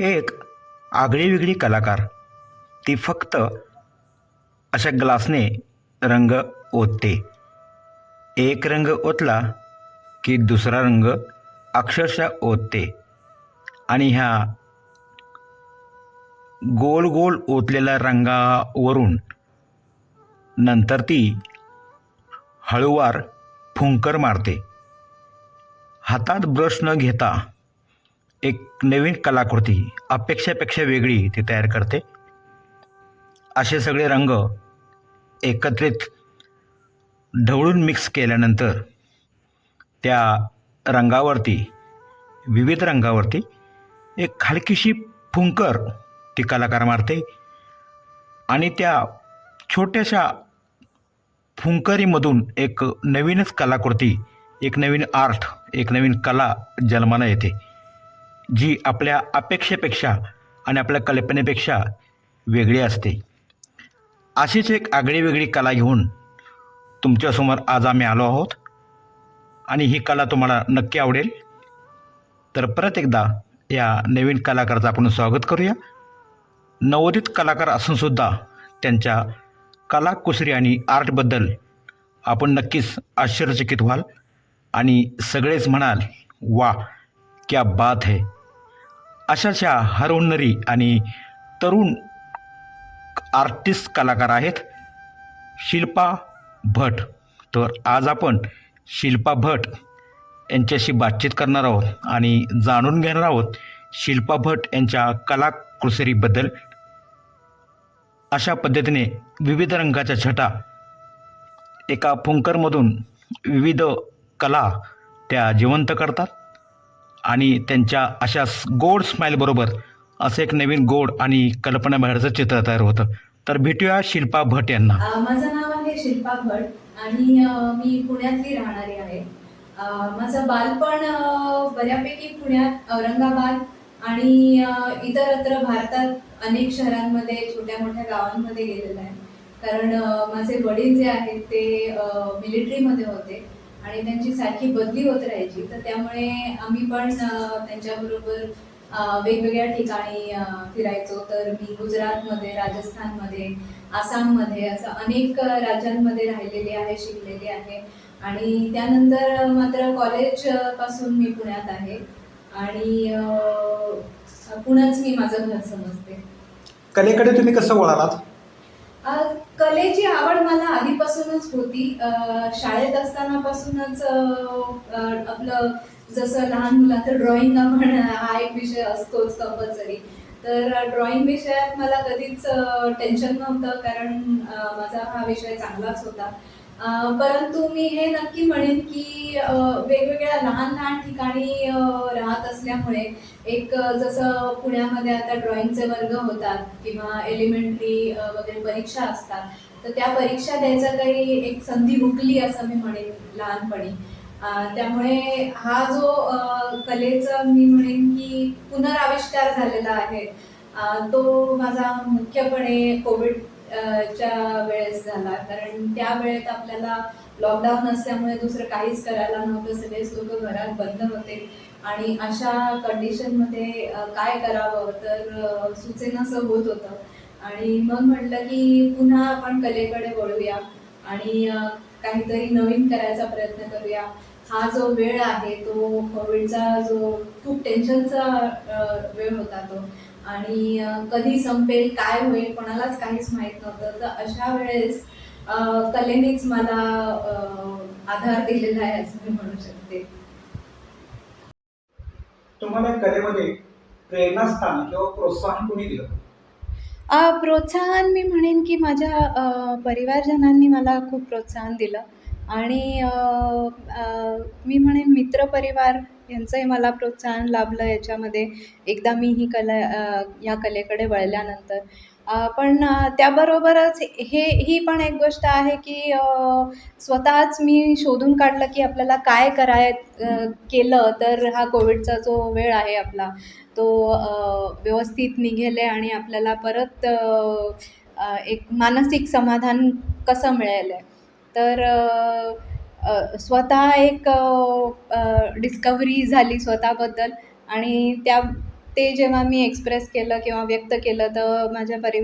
एक आगळीवेगळी कलाकार. ती फक्त अशा ग्लासने रंग ओतते. एक रंग ओतला की दुसरा रंग अक्षरशः ओतते. आणि ह्या गोल गोल ओतलेल्या रंगावरून नंतर ती हळूवार फुंकर मारते. हातात ब्रश न घेता एक नवीन कलाकृती अपेक्षापेक्षा वेगळी ती तयार करते. असे सगळे रंग एकत्रित ढवळून मिक्स केल्यानंतर त्या रंगावरती विविध रंगावरती एक हलकीशी फुंकर ती कलाकार मारते आणि त्या छोट्याशा फुंकरीमधून एक नवीनच कलाकृती एक नवीन आर्ट एक नवीन कला जन्माला येते. जी आपल्या अपेक्षेपेक्षा आणि आपल्या कल्पनेपेक्षा वेगळी असते. अशीच एक आगळीवेगळी कला घेऊन तुमच्यासमोर आज आम्ही आलो आहोत. आणि ही कला तुम्हाला नक्की आवडेल. तर परत एकदा या नवीन कलाकाराचं आपण स्वागत करूया. नवोदित कलाकार असूनसुद्धा त्यांच्या कलाकुसरी आणि आर्टबद्दल आपण नक्कीच आश्चर्यचकित व्हाल. आणि सगळेच म्हणाल वा क्या बात है. अशाशा हरवणारी आणि तरुण आर्टिस्ट कलाकार आहेत शिल्पा भट. तर आज आपण शिल्पा भट यांच्याशी बातचीत करणार आहोत आणि जाणून घेणार आहोत शिल्पा भट यांच्या कलाकुसरीबद्दल अशा पद्धतीने विविध रंगाच्या छटा एका फुंकरमधून विविध कला त्या जिवंत करतात. आणि त्यांच्या अशा गोड स्माईलबरोबर असं एक नवीन गोड आणि कल्पना बाहेरचं चित्र तयार होतं. तर भेटूया शिल्पा भट यांना. माझं नाव आहे शिल्पा भट आणि मी पुण्यातली राहणारी आहे. माझं बालपण बऱ्यापैकी पुण्यात औरंगाबाद आणि इतरत्र भारतात अनेक शहरांमध्ये छोट्या मोठ्या गावांमध्ये गेलेलं आहे. कारण माझे वडील जे आहेत ते मिलिटरीमध्ये होते. आणि त्यांची सारखी बदली होत राहायची. तर त्यामुळे आम्ही पण त्यांच्याबरोबर वेगवेगळ्या ठिकाणी फिरायचो. तर मी गुजरातमध्ये राजस्थानमध्ये आसाममध्ये असं अनेक राज्यांमध्ये राहिलेली आहे शिकलेली आहे. आणि त्यानंतर मात्र कॉलेजपासून मी पुण्यात आहे. आणि पुण्याच मी माझं घर समजते. कलेकडे तुम्ही कसं वळालात? कलेची आवड मला आधीपासूनच होती. शाळेत असतानापासूनच आपलं जसं लहान मुलांचं ड्रॉइंग आपण हा एक विषय असतोच कंपल्सरी तर ड्रॉइंग विषयात मला कधीच टेन्शन नव्हतं कारण माझा हा विषय चांगलाच होता. परंतु मी हे नक्की म्हणेन की वेगवेगळ्या लहान लहान ठिकाणी राहत असल्यामुळे एक जसं पुण्यामध्ये आता ड्रॉइंगचे वर्ग होतात किंवा एलिमेंटरी वगैरे परीक्षा असतात तर त्या परीक्षा द्यायचा काही एक संधी हुकली असं मी म्हणेन लहानपणी. त्यामुळे हा जो कलेचा मी म्हणेन की पुनराविष्कार झालेला आहे तो माझा मुख्यपणे कोविड च्या वेळेस झाला. कारण त्या वेळेत आपल्याला लॉकडाऊन असल्यामुळे दुसरं काहीच करायला नव्हतं. सगळेच लोक घरात बंद होते. आणि अशा कंडिशनमध्ये काय करावं? तर अ, सुचेनासं होत होतं. आणि मग म्हटलं की पुन्हा आपण कलेकडे वळूया. आणि काहीतरी नवीन करायचा प्रयत्न करूया. हा जो वेळ आहे तो कोविडचा जो खूप टेन्शनचा वेळ होता तो. आणि कधी संपेल काय होईल कोणालाच काहीच माहीत नव्हतं. तर अशा वेळेस अ, कलेनेच मला आधार दिलेला आहे असं मी म्हणू शकते. तुम्हाला कलेमध्ये प्रेरणास्थान किंवा प्रोत्साहन कोणी दिलं? अ, प्रोत्साहन मी म्हणेन की माझ्या परिवारजनांनी मला खूप प्रोत्साहन दिलं. आणि मी म्हणेन मित्रपरिवार यांचंही मला प्रोत्साहन लाभलं याच्यामध्ये. एकदा मी ही कला या कलेकडे वळल्यानंतर. पण त्याबरोबरच हे ही पण एक गोष्ट आहे की स्वतःच मी शोधून काढलं की आपल्याला काय कराय केलं तर हा कोविडचा जो वेळ आहे आपला तो व्यवस्थित निघेले आणि आपल्याला परत एक मानसिक समाधान कसं मिळेल? आहे तर स्वतः एक डिस्कवरी झाली स्वतःबद्दल. आणि त्या ते जेव्हा मी एक्सप्रेस केलं किंवा व्यक्त केलं तर माझ्या परि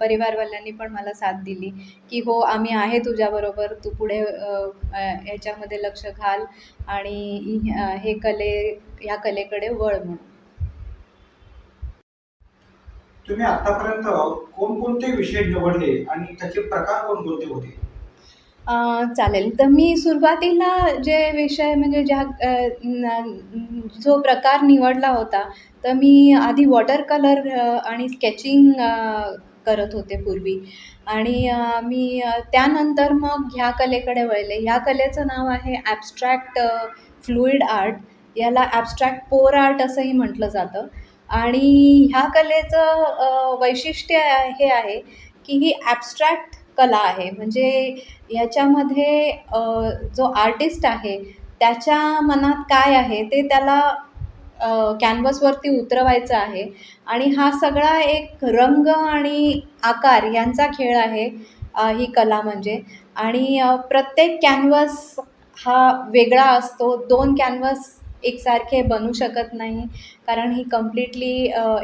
परिवारवाल्यांनी पण मला साथ दिली की हो आम्ही आहे तुझ्याबरोबर तू पुढे ह्याच्यामध्ये याच्यामध्ये लक्ष घाल आणि हे कले ह्या कलेकडे वळ म्हणून. तुम्ही आतापर्यंत कोणकोणते विषय निवडले आणि त्याचे प्रकार कोणकोणते होते? चालेल. तर मी सुरुवातीला जे विषय म्हणजे ज्या जो प्रकार निवडला होता तर मी आधी वॉटर कलर आणि स्केचिंग करत होते पूर्वी. आणि मी त्यानंतर मग ह्या कलेकडे वळले. ह्या कलेचं नाव आहे ॲबस्ट्रॅक्ट फ्लुईड आर्ट. याला ॲबस्ट्रॅक्ट पोर आर्ट असंही म्हटलं जातं. आणि ह्या कलेचं वैशिष्ट्य हे आहे की ही ॲबस्ट्रॅक्ट कला आहे. म्हणजे याच्यामध्ये जो आर्टिस्ट आहे त्याच्या मनात काय आहे ते त्याला कॅनव्हसवरती उतरवायचं आहे. आणि हा सगळा एक रंग आणि आकार यांचा खेळ आहे ही कला म्हणजे. आणि प्रत्येक कॅनव्हस हा वेगळा असतो. दोन कॅनव्हस एकसारखे बनू शकत नाही. कारण ही कम्प्लिटली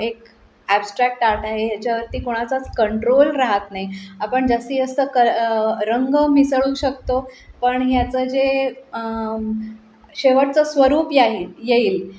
एक ॲबस्ट्रॅक्ट आर्ट आहे ह्याच्यावरती कोणाचाच कंट्रोल राहत नाही. आपण जास्तीत जास्त क रंग मिसळू शकतो पण ह्याचं जे शेवटचं स्वरूप येईल येईल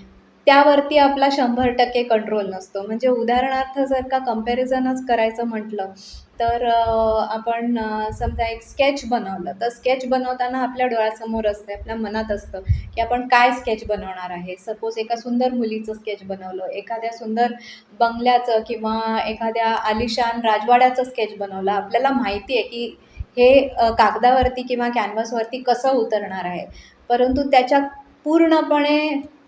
त्यावरती आपला शंभर टक्के कंट्रोल नसतो. म्हणजे उदाहरणार्थ जर का कम्पॅरिझनच करायचं म्हटलं तर आपण समजा एक स्केच बनवलं तर स्केच बनवताना आपल्या डोळ्यासमोर असते आपल्या मनात असतं की आपण काय स्केच बनवणार आहे. सपोज एका सुंदर मुलीचं स्केच बनवलं एखाद्या सुंदर बंगल्याचं किंवा एखाद्या आलिशान राजवाड्याचं स्केच बनवलं आपल्याला माहिती आहे की हे कागदावरती किंवा कॅनव्हसवरती कसं उतरणार आहे. परंतु त्याच्या पूर्णपणे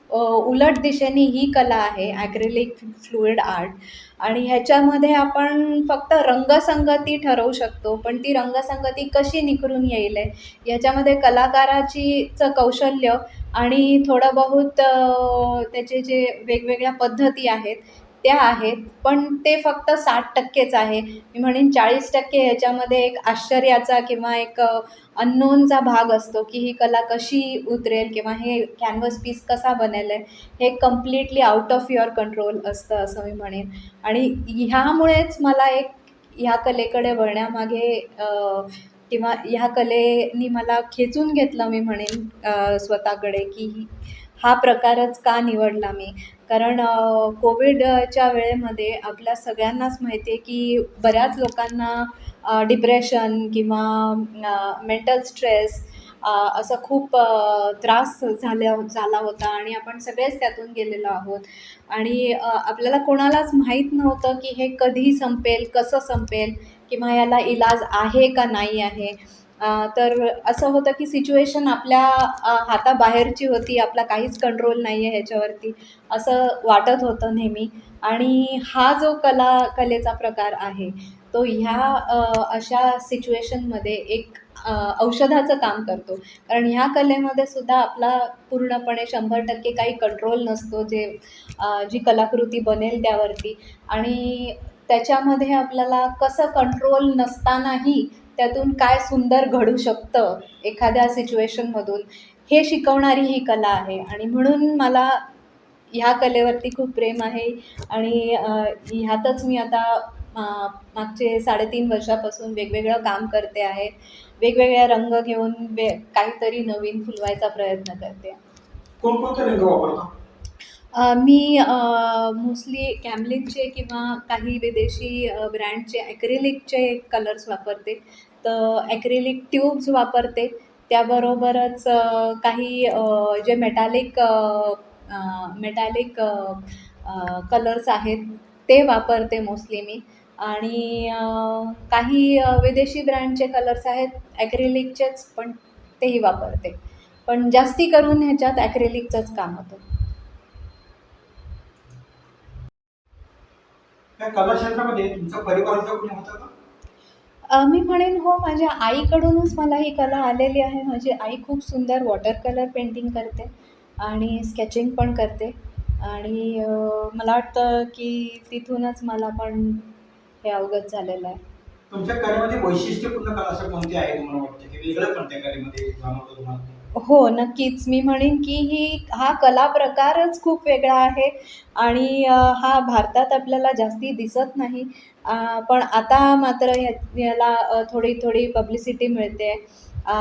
उलट दिशेने ही कला आहे ॲक्रेलिक फ्लुईड आर्ट आणि ह्याच्यामध्ये आपण फक्त रंगसंगती ठरवू शकतो पण ती रंगसंगती कशी निखरून येईल आहे ह्याच्यामध्ये कलाकाराची चं कौशल्य आणि थोडं बहुत त्याचे जे वेगवेगळ्या पद्धती आहेत त्या आहेत पण ते फक्त साठ टक्केच आहे. मी म्हणेन चाळीस टक्के ह्याच्यामध्ये एक आश्चर्याचा किंवा एक अननोनचा भाग असतो की ही कला कशी उतरेल किंवा हे कॅनव्हस पीस कसा बनेल आहे हे completely out of your control असतं असं मी म्हणेन. आणि ह्यामुळेच मला एक ह्या कलेकडे वळण्यामागे किंवा ह्या कलेनी मला खेचून घेतलं मी म्हणेन स्वतःकडे की हा प्रकारच का निवडला मी? कारण कोविडच्या वेळेमध्ये आपल्या सगळ्यांनाच माहिती आहे की बऱ्याच लोकांना डिप्रेशन किंवा मेंटल स्ट्रेस असं खूप त्रास झाल्या झाला होता आणि आपण सगळेच त्यातून गेलेलो आहोत. आणि आपल्याला कोणालाच माहीत नव्हतं की हे कधी संपेल कसं संपेल किंवा याला इलाज आहे का नाही आहे. तर असं होतं की सिच्युएशन आपल्या हाताबाहेरची होती आपला काहीच कंट्रोल नाही आहे ह्याच्यावरती असं वाटत होतं नेहमी. आणि हा जो कला कलेचा प्रकार आहे तो ह्या अशा सिच्युएशनमध्ये एक औषधाचं काम करतो. कारण ह्या कलेमध्ये सुद्धा आपला पूर्णपणे शंभर टक्के काही कंट्रोल नसतो जे जी कलाकृती बनेल त्यावरती. आणि त्याच्यामध्ये आपल्याला कसं कंट्रोल नसतानाही त्यातून काय सुंदर घडू शकतं एखाद्या सिच्युएशनमधून हे शिकवणारी ही कला आहे. आणि म्हणून मला ह्या कलेवरती खूप प्रेम आहे. आणि ह्यातच मी आता मागचे साडेतीन वर्षापासून वेगवेगळं काम करते आहे. वेगवेगळ्या रंग घेऊन वे काहीतरी नवीन फुलवायचा प्रयत्न करते. कोणकोणते रंग वापरता? अ, मी मोस्टली कॅमलिनचे किंवा काही विदेशी ब्रँडचे ॲक्रेलिकचे कलर्स वापरते. ॲक्रेलिक ट्यूब्स वापरते. त्याबरोबरच काही जे मेटालिक मेटालिक कलर्स आहेत ते वापरते मोस्टली मी. आणि काही विदेशी ब्रँडचे कलर्स आहेत ॲक्रेलिकचेच पण तेही वापरते. पण जास्ती करून ह्याच्यात ॲक्रेलिकचंच काम होतं. त्या कला क्षेत्रामध्ये तुमचा परिवार होता का? मी म्हणेन हो माझ्या आईकडूनच मला ही कला आलेली आहे. माझी आई खूप सुंदर वॉटर कलर पेंटिंग करते आणि स्केचिंग पण करते. आणि मला वाटतं की तिथूनच मला पण हे अवगत झालेलं आहे. तुमच्या कलेमध्ये वैशिष्ट्यपूर्ण कला असं कोणती आहे तुम्हाला वाटतं? की वेगळं पण त्या कलेमध्ये जाणवतं तुम्हाला? हो नक्कीच. मी म्हणेन की ही हा कला प्रकारच खूप वेगळा आहे आणि अ, हा भारतात आपल्याला जास्ती दिसत नाही. अ, पण आता मात्र या याला अ, थोडी थोडी पब्लिसिटी मिळते. अ,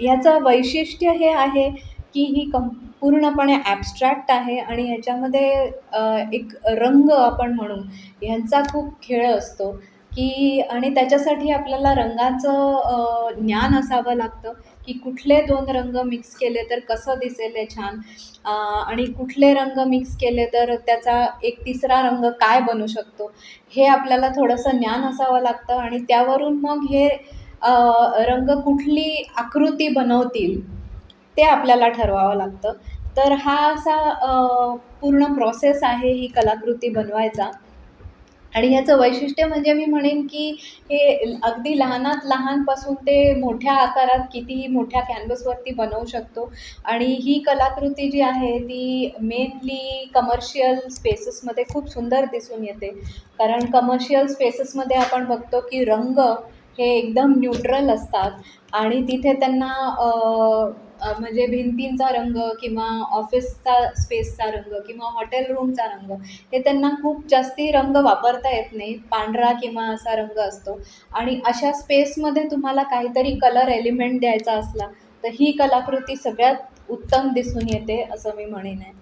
ह्याचं वैशिष्ट्य हे आहे की ही कं पूर्णपणे ॲबस्ट्रॅक्ट आहे आणि ह्याच्यामध्ये अ, एक रंग आपण म्हणू ह्यांचा खूप खेळ असतो. की आणि त्याच्यासाठी आपल्याला रंगाचं अ, ज्ञान असावं लागतं. की कुठले दोन रंग मिक्स केले तर कसं दिसेल हे छान? आणि कुठले रंग मिक्स केले तर त्याचा एक तिसरा रंग काय बनू शकतो? हे आपल्याला थोडंसं ज्ञान असावं लागतं आणि त्यावरून मग हे रंग कुठली आकृती बनवतील ते आपल्याला ठरवावं लागतं. तर हा असा पूर्ण प्रोसेस आहे ही कलाकृती बनवायचा. आणि ह्याचं वैशिष्ट्य म्हणजे मी म्हणेन की हे अगदी लहानात लहानपासून ते मोठ्या आकारात कितीही मोठ्या कॅनव्हसवरती बनवू शकतो. आणि ही कलाकृती जी आहे ती मेनली कमर्शियल स्पेसेसमध्ये खूप सुंदर दिसून येते. कारण कमर्शियल स्पेसेसमध्ये आपण बघतो की रंग हे एकदम न्यूट्रल असतात. आणि तिथे त्यांना म्हणजे भिंतींचा रंग किंवा ऑफिसचा स्पेसचा रंग किंवा हॉटेल रूमचा रंग हे त्यांना खूप जास्ती रंग वापरता येत नाही पांढरा किंवा असा रंग असतो. आणि अशा स्पेसमध्ये तुम्हाला काहीतरी कलर एलिमेंट द्यायचा असला तर ही कलाकृती सगळ्यात उत्तम दिसून येते असं मी म्हणेन. आहे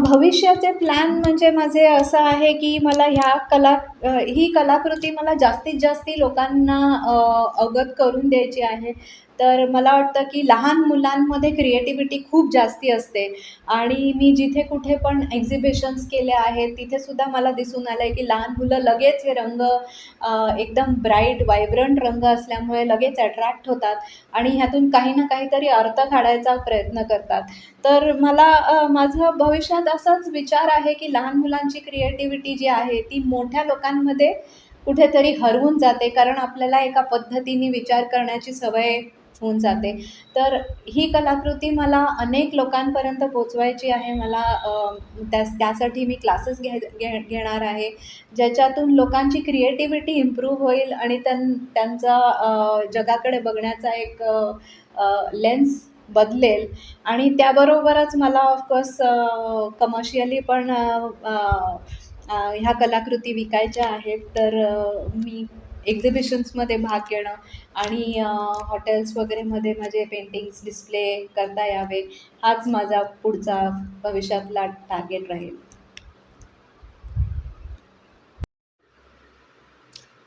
भविष्याचे प्लॅन म्हणजे माझे असं आहे की मला ह्या कला ही कलाकृती मला जास्तीत जास्ती लोकांना अवगत करून द्यायची आहे. तर मला वाटतं की लहान मुलांमध्ये क्रिएटिव्हिटी खूप जास्ती असते. आणि मी जिथे कुठे पण एक्झिबिशन्स केले आहेत तिथेसुद्धा मला दिसून आलं आहे की लहान मुलं लगेच हे रंग एकदम ब्राईट वायब्रंट रंग असल्यामुळे लगेच अट्रॅक्ट होतात आणि ह्यातून काही ना काहीतरी अर्थ काढायचा प्रयत्न करतात. तर मला माझं भविष्यात असाच विचार आहे की लहान मुलांची क्रिएटिव्हिटी जी आहे ती मोठ्या लोकांना लोकांमध्ये कुठेतरी हरवून जाते कारण आपल्याला एका पद्धतीने विचार करण्याची सवय होऊन जाते. तर ही कलाकृती मला अनेक लोकांपर्यंत पोचवायची आहे. मला त्या त्यासाठी मी क्लासेस घे घे घेणार आहे ज्याच्यातून लोकांची क्रिएटिव्हिटी इम्प्रूव्ह होईल आणि त्यां त्यांचा जगाकडे बघण्याचा एक लेन्स बदलेल. आणि त्याबरोबरच मला ऑफकोर्स कमर्शियली पण ह्या कलाकृती विकायच्या आहेत तर मी एक्झिबिशन्समध्ये भाग घेणं आणि हॉटेल्स वगैरे मध्ये माझे पेंटिंग्स डिस्प्ले करता यावे हाच माझा पुढचा भविष्यातला टार्गेट राहील.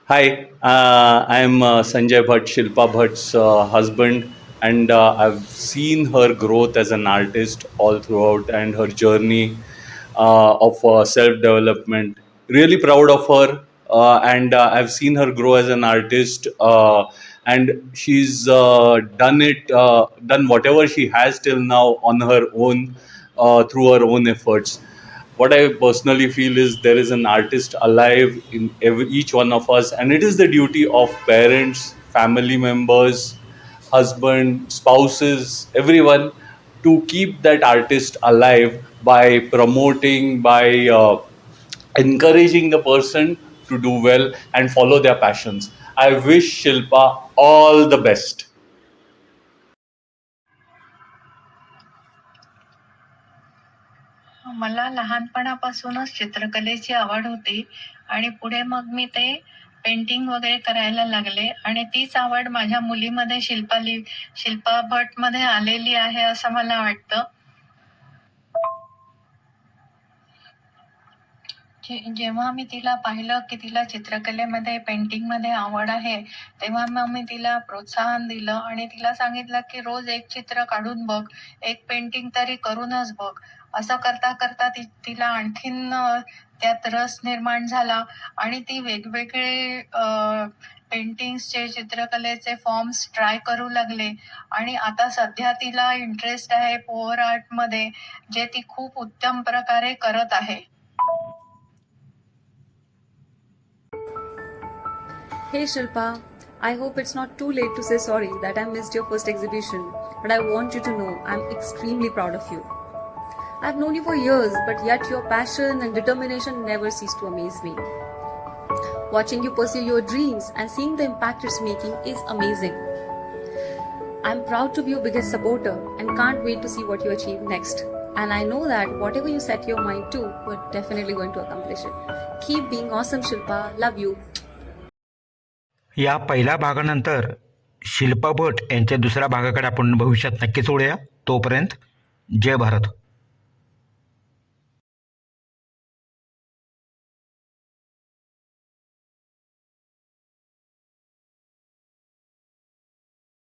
Hi I am Sanjay Bhat Shilpa Bhat husband and I seen her growth as an artist all throughout and her journey of uh, self development. Really proud of her, uh, and uh, I've seen her grow as an artist, uh, and she's uh, done it, uh, done whatever she has till now on her own uh, through her own efforts what I personally feel is there is an artist alive in every, each one of us, and it is the duty of parents, family members, husband, spouses, everyone to keep that artist alive by promoting, by uh, encouraging the person to do well and follow their passions. I wish Shilpa all the best. मला लहानपणापासूनच चित्रकलेची आवड होती आणि पुढे मग मी ते painting वगैरे करायला लागले आणि तीच आवड माझ्या मुलीमध्ये शिल्पाली शिल्पा भटमध्ये आलेली आहे असं मला वाटतं. जेव्हा मी तिला पाहिलं की तिला चित्रकलेमध्ये पेंटिंगमध्ये आवड आहे तेव्हा मग मी तिला प्रोत्साहन दिलं आणि तिला सांगितलं की रोज एक चित्र काढून बघ एक पेंटिंग तरी करूनच बघ. असं करता करता ती तिला आणखीन त्यात रस निर्माण झाला आणि ती वेगवेगळे पेंटिंग्सचे चित्रकलेचे फॉर्म्स ट्राय करू लागले. आणि आता सध्या तिला इंटरेस्ट आहे पोअर आर्टमध्ये जे ती खूप उत्तम प्रकारे करत आहे. हे Shilpa I hope it's not too late to say sorry that I missed your first exhibition but I want you to know I am extremely proud of you I've known you for years, but yet your passion and determination never cease to amaze me. Watching you pursue your dreams and seeing the impact it's making is amazing. I'm proud to be your biggest supporter and can't wait to see what you achieve next. And I know that whatever you set your mind to, you're definitely going to accomplish it. Keep being awesome, Shilpa. Love you. या पहिल्या भागानंतर शिल्पा भट यांच्या दुसऱ्या भागाकडे आपण भविष्यात नक्कीच ओढूया तोपर्यंत जय भारत